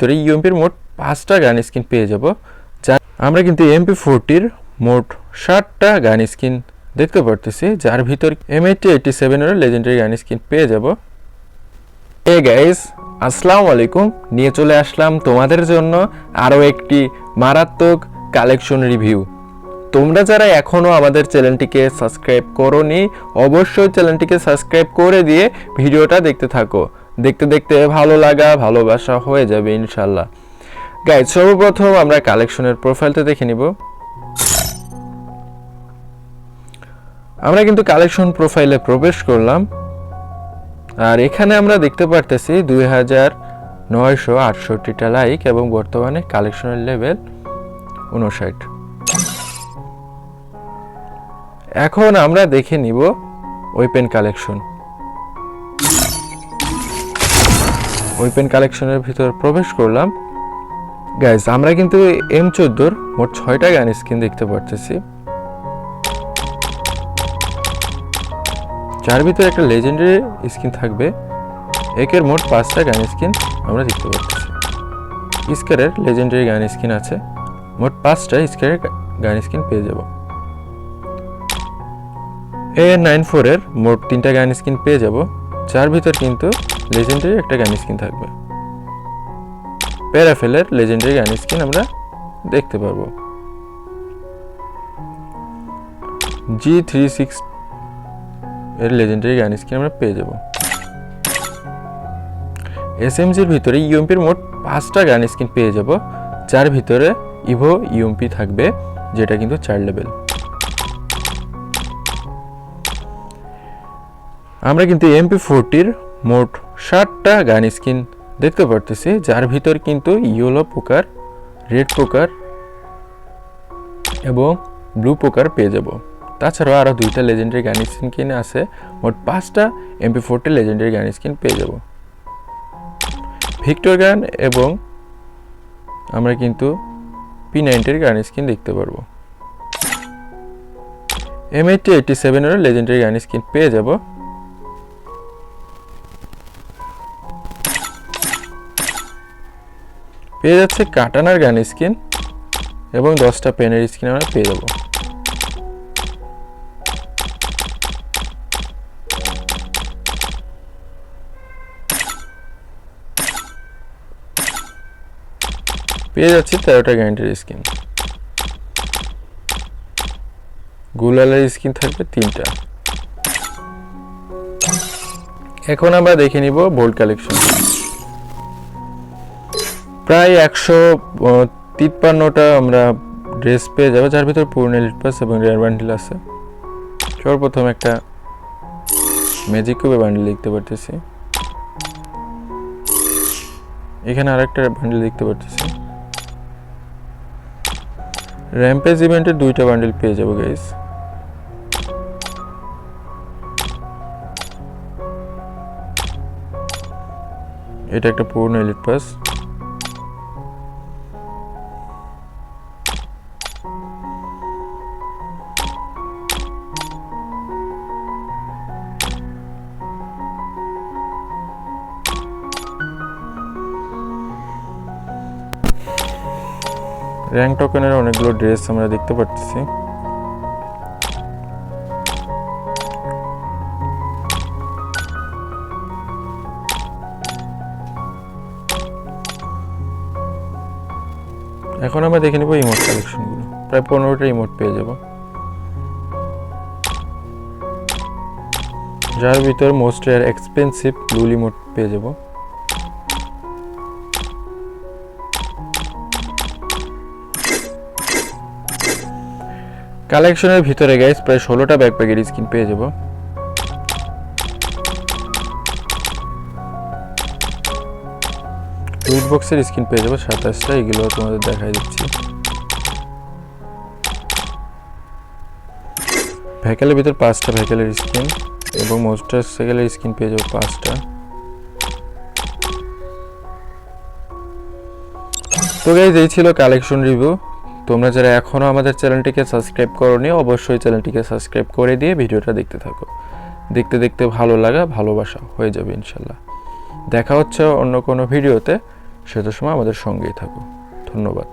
ভিতরে ইউএমপির মোট পাঁচটা গান স্কিন পেয়ে যাব, যা আমরা কিন্তু এমপি ফোরটির মোট ষাটটা গান স্কিন দেখতে পারতেছি, যার ভিতর এম এইটি এইটি সেভেনের লেজেন্ডারি গান স্কিন পেয়ে যাব। এ গাইস আসসালামু আলাইকুম। নিয়ে চলে আসলাম তোমাদের জন্য আরও একটি মারাত্মক কালেকশন রিভিউ তোমরা যারা এখনও আমাদের চ্যানেলটিকে সাবস্ক্রাইব করোনি, অবশ্যই চ্যানেলটিকে সাবস্ক্রাইব করে দিয়ে ভিডিওটা দেখতে থাকো। দেখতে দেখতে ভালো লাগা, ভালোবাসা হয়ে যাবে ইনশাল্লাহ। গাইজ সর্বপ্রথম আমরা কালেকশনের প্রোফাইলটা দেখে নিব। আমরা কিন্তু কালেকশন প্রোফাইলে প্রবেশ করলাম। আর এখানে আমরা দেখতে পারতেছি দুই হাজার নয়শো আটষট্টিটা লাইক এবং বর্তমানে কালেকশনের লেভেল উনষাট এখন আমরা দেখে নিব ওয়েপেন কালেকশন ওয়েপেন কালেকশনের ভিতর প্রবেশ করলাম। গাইজ আমরা কিন্তু এম চোদ্দোর মোট ছয়টা গান স্কিন দেখতে পারতেছি। যার ভিতরে একটা লেজেন্ডারি স্কিন থাকবে, একের মোট পাঁচটা গান স্কিন আমরা দেখতে পাচ্ছি স্কারের লেজেন্ডারি গান স্কিন আছে, মোট পাঁচটা স্কারের গান স্কিন পেয়ে যাব। এ নাইন ফোরের মোট তিনটা গান স্কিন পেয়ে যাব। যার ভিতর কিন্তু লেজেন্ডারি একটা গান স্কিন থাকবে। প্যারাফেলের লেজেন্ডারি গান স্কিন আমরা দেখতে পারব। জি থ্রি সিক্স এর লেজেন্ডারি গান স্কিন আমরা পেয়ে যাব। এসএমজির ভিতরে ইউএমপির মোট পাঁচটা গান স্কিন পেয়ে যাব, যার ভিতরে ইভো ইউএমপি থাকবে, যেটা কিন্তু চার লেভেল আমরা কিন্তু এমপি ফোরটির মোট ষাটটা গান স্কিন দেখতে পারতেছি, যার ভিতর কিন্তু ইয়েলো পোকার, রেড পোকার এবং ব্লু পোকার পেয়ে যাব। তাছাড়াও আরও দুইটা লেজেন্ডারি গান স্কিন কিনে আছে, মোট পাঁচটা MP forty legendary gun skin পেয়ে যাব। ভিক্টর গান এবং আমরা কিন্তু পি নাইনটির গান স্কিন দেখতে পারব। এম এইটটি এইটটি সেভেনেরও লেজেন্ডারি গান স্কিন পেয়ে যাব। পেয়ে যাচ্ছে কাটানার গান স্কিন এবং দশটা পেনের স্কিন আমরা পেয়ে যাব। পেয়ে যাচ্ছি তেরোটা গ্যারান্টির স্কিন। গুলালের স্কিন থাকবে তিনটা। এখন আমরা দেখে নিব বোল্ড কালেকশন। প্রায় একশো তিপ্পান্নটা আমরা ড্রেস পেয়ে যাব, যার ভিতর পূর্ণ এলিট পাস এবং রেয়ার বান্ডিল আছে। সর্বপ্রথম একটা ম্যাজিক কিউবে বান্ডিল দেখতে পারতেছি। এখানে আরেকটা বান্ডিল দেখতে পারতেছি। র্যাম্পেজ ইভেন্টের দুইটা বান্ডিল পেয়ে যাব গাইস এটা একটা পূর্ণ এলিট পাস র্যাঙ্ক টোকেনের অনেকগুলো ড্রেস আমরা দেখতে পাচ্ছি এখন আমরা দেখে নেব ইমোট কালেকশনগুলো প্রায় পনেরোটা ইমোট পেয়ে যাব। যার ভিতর মোস্ট এক্সপেন্সিভ ব্লুল ইমোট পেয়ে যাব। কালেকশনের ভিতরে গাইস প্রায় ষোলোটা ব্যাকপ্যাকের স্কিন পেয়ে যাব। টুইট বক্সের স্কিন পেয়ে যাব, সাতাশটা, এগুলো তোমাদের দেখাই দিচ্ছি। ভ্যাকেলের ভিতর পাঁচটা ভ্যাকেলের স্কিন এবং মোস্টার সাইকেলের স্কিন পেয়ে যাব পাঁচটা। তো গাইজ এই ছিল কালেকশন রিভিউ তোমরা যারা এখনও আমাদের চ্যানেলটিকে সাবস্ক্রাইব করনি, অবশ্যই চ্যানেলটিকে সাবস্ক্রাইব করে দিয়ে ভিডিওটা দেখতে থাকো। দেখতে দেখতে ভালো লাগা, ভালোবাসা হয়ে যাবে ইনশাল্লাহ। দেখা হচ্ছে অন্য কোনো ভিডিওতে সে তো সময় আমাদের সঙ্গেই থাকো। ধন্যবাদ।